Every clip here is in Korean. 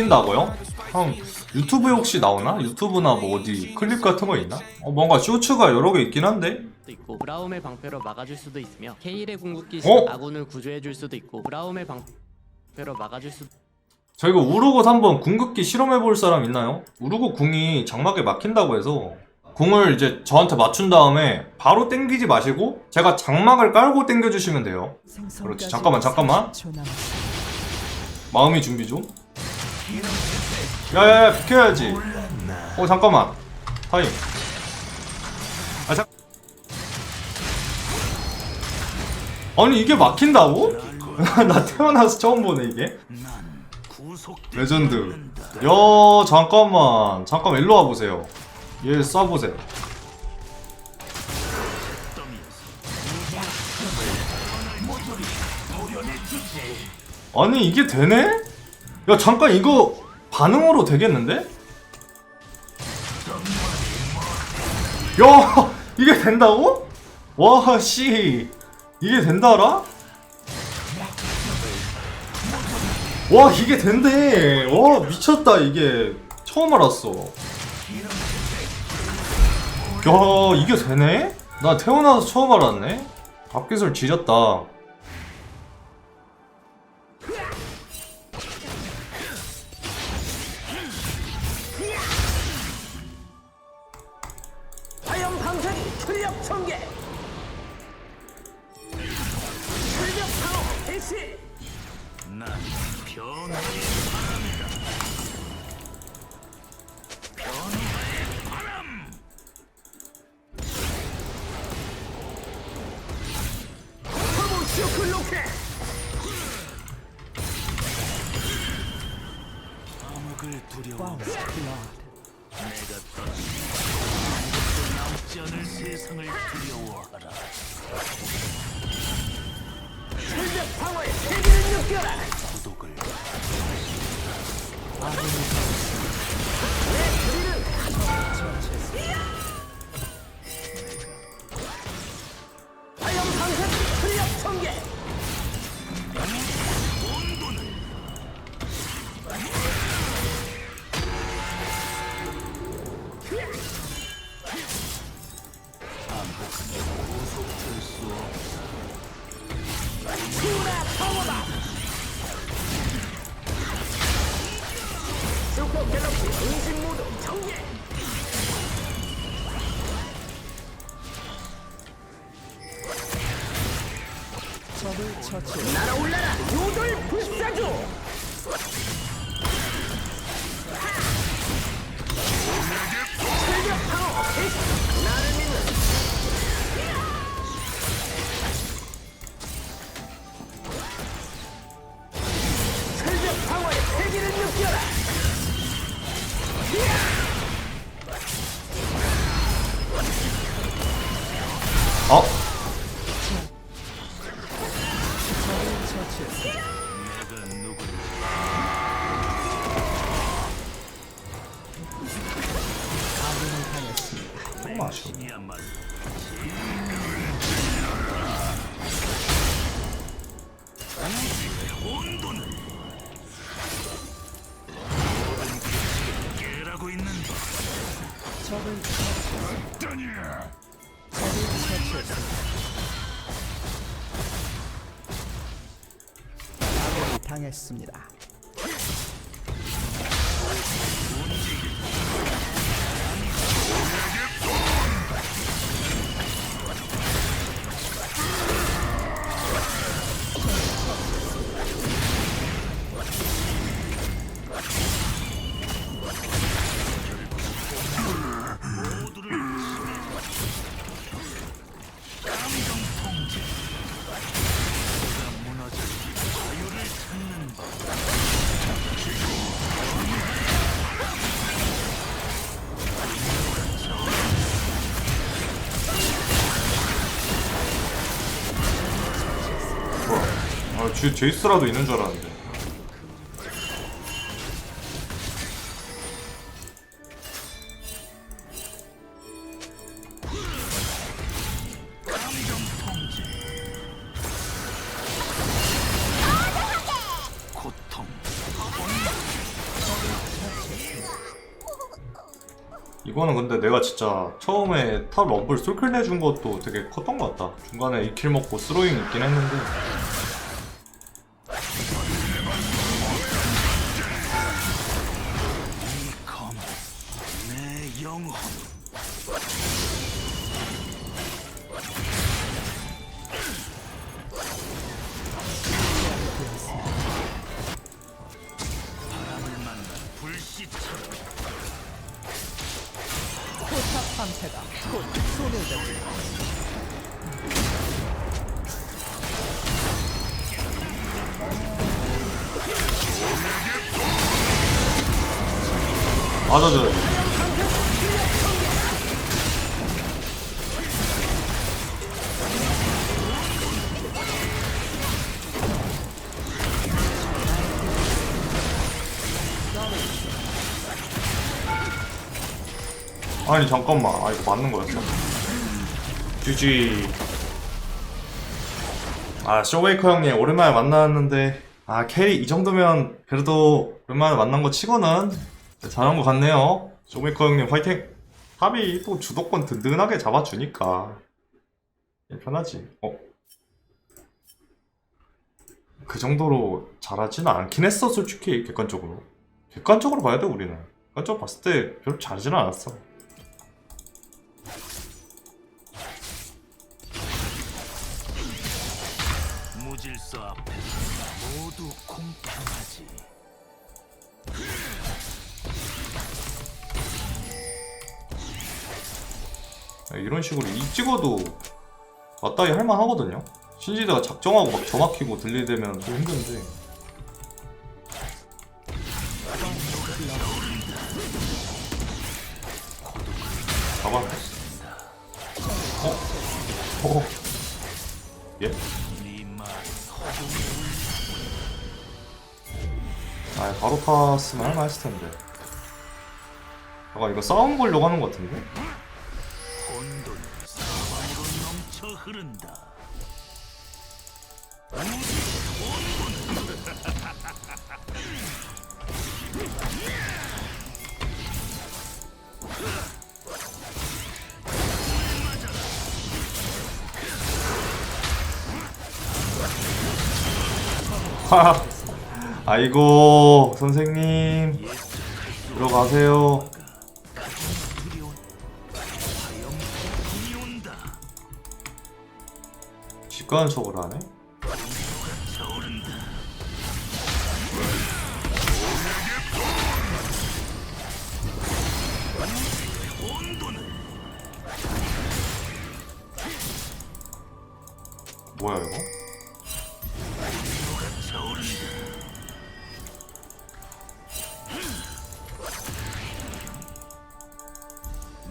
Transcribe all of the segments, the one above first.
막힌다고요? 형 유튜브에 혹시 나오나? 유튜브나 뭐 어디 클립 같은 거 있나? 어, 뭔가 쇼츠가 여러 개 있긴 한데 수도 있고 브라움의 방패로 막아줄 수도 있으며 케일의 궁극기 시 어? 아군을 구조해줄 수도 있고 브라움의 방패로 막아줄 수도 저 이거 우르고 한번 궁극기 실험해 볼 사람 있나요? 우르고 궁이 장막에 막힌다고 해서 궁을 이제 저한테 맞춘 다음에 바로 땡기지 마시고 제가 장막을 깔고 땡겨주시면 돼요 그렇지 잠깐만 잠깐만 마음이 준비 좀 야야야 비켜야지. 어 잠깐만. 타임. 아 잠... 아니 이게 막힌다고? 나 태어나서 처음 보네 이게. 레전드. 야 잠깐만. 잠깐만 일로 와보세요. 얘 쏴보세요. 아니 이게 되네? 야 잠깐 이거 반응으로 되겠는데? 야 이게 된다고? 와씨 이게 된다라? 와 이게 된대 와 미쳤다 이게 처음 알았어 야 이게 되네? 나 태어나서 처음 알았네 앞기술 지렸다 암흑을 두려워. 내가 아무것도 남지 않을 세상을 두려워하라. 출력 방어의 세계를 느껴라 구독을 화염 갤럭시 응신 모드 전개 날아올라라 요돌 불사조 세기를 느껴라 어? 당했습니다. 제, 제이스라도 있는 줄 알았는데. 이거는 근데 내가 진짜 처음에 탑 럼블 솔클 내준 것도 되게 컸던 것 같다. 중간에 2킬 먹고 스로잉 있긴 했는데. 맞아줘야 돼. 아니 잠깐만. 아 이거 맞는 거였어. GG 아 쇼웨이커 형님 오랜만에 만났는데. 아 캐리 이 정도면 그래도 오랜만에 만난 거 치고는 잘한 것 같네요. 쇼웨이커 형님 화이팅! 탑이 또 주도권 든든하게 잡아주니까. 편하지. 어? 그 정도로 잘하지는 않긴 했어 솔직히 객관적으로. 객관적으로 봐야 돼 우리는. 객관적으로 봤을 때 별로 잘하지는 않았어. 무질서 앞에서 모두 공평하지. 이런 식으로 이 찍어도 맞다이 할만하거든요. 신지대가 작정하고 막 저막히고 들리대면 좀 힘든데. 잡았어. 어? 어? 예? 아 바로 탔으면 할만했을 텐데. 잠깐 이거 싸움 보려고 하는 것 같은데? 흐른다. 아이고 선생님 들어가세요. 척을 하네.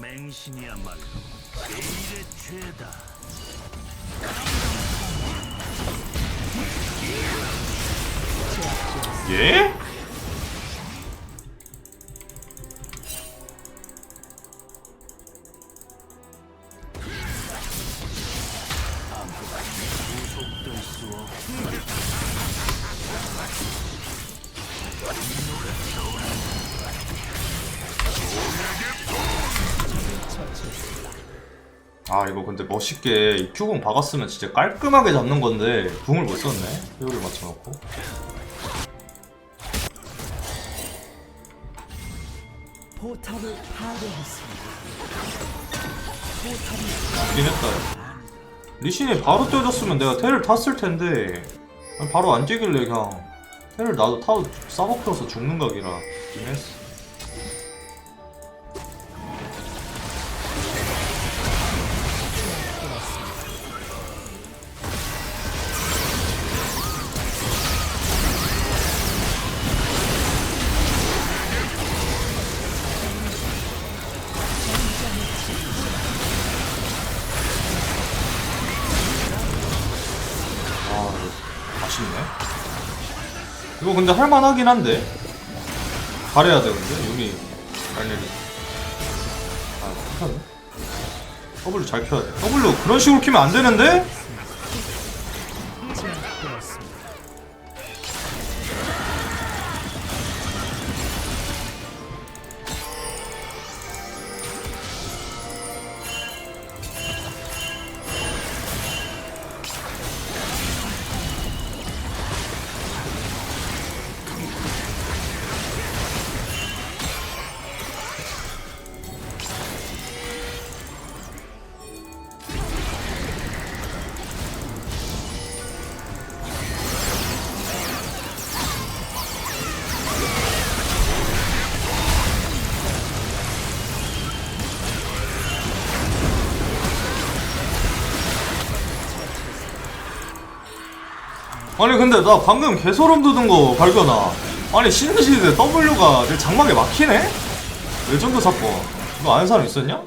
맹신이야말로 제일의 죄다. 예? 아 이거 근데 멋있게 이 큐공 박았으면 진짜 깔끔하게 잡는 건데 궁을 못 썼네. 회오를 맞춰놓고. 포탑을 파괴했습니다. 포탑이 죽긴 했다. 리신이 바로 떼줬으면 내가 테를 탔을 텐데. 바로 안 뛰길래 그냥 테를 나도 타고 싸먹혀서 죽는 각이라. 죽긴 했어 아쉽네. 이거 근데 할만하긴 한데. 잘해야 돼 근데? 유미 알레리 아 괜찮네. W 잘 켜야 돼. W 그런 식으로 키면 안 되는데? 아니 근데 나 방금 개소름 돋은 거 발견하 아니 신시드 W가 내 장막에 막히네? 레전드 사건 이거 아는 사람 있었냐?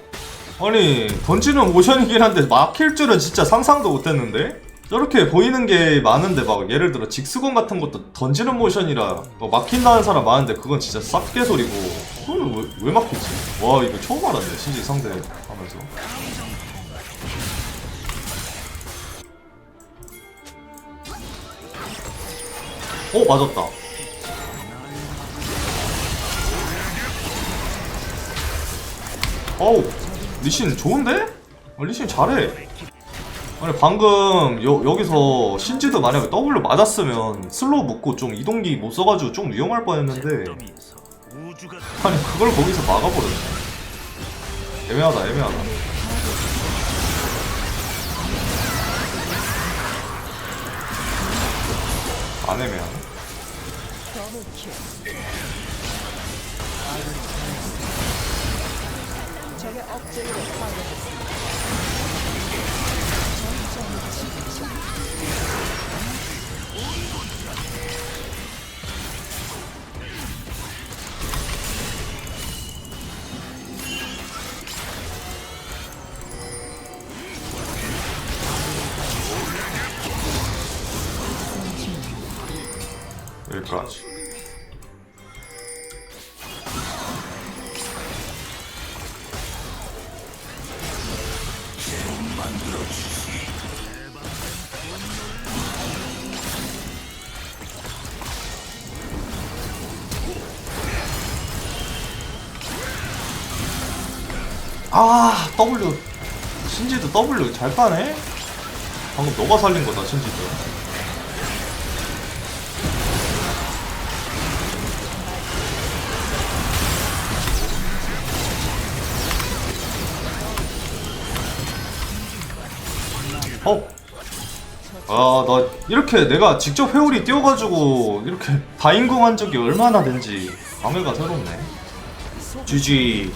아니 던지는 모션이긴 한데 막힐 줄은 진짜 상상도 못했는데? 저렇게 보이는 게 많은데 막 예를 들어 직수건 같은 것도 던지는 모션이라 뭐 막힌다는 사람 많은데 그건 진짜 싹 개소리고 그걸 왜, 왜 막히지? 와 이거 처음 알았네 신시 상대 하면서 어 맞았다. 어우 리신 좋은데? 어, 리신 잘해. 아니 방금 여, 여기서 신지도 만약에 W 맞았으면 슬로우 묶고 좀 이동기 못 써가지고 좀 위험할 뻔했는데. 아니 그걸 거기서 막아버렸네. 애매하다 애매하다. 안 애매하네. 적의 억제기를 파괴했습니다. 여기까지 아 W 신지도 W 잘 따네 방금 너가 살린 거다 신지도 어? 아, 나 이렇게 내가 직접 회오리 띄워가지고 이렇게 다인공한 적이 얼마나 된지 감회가 새롭네. GG.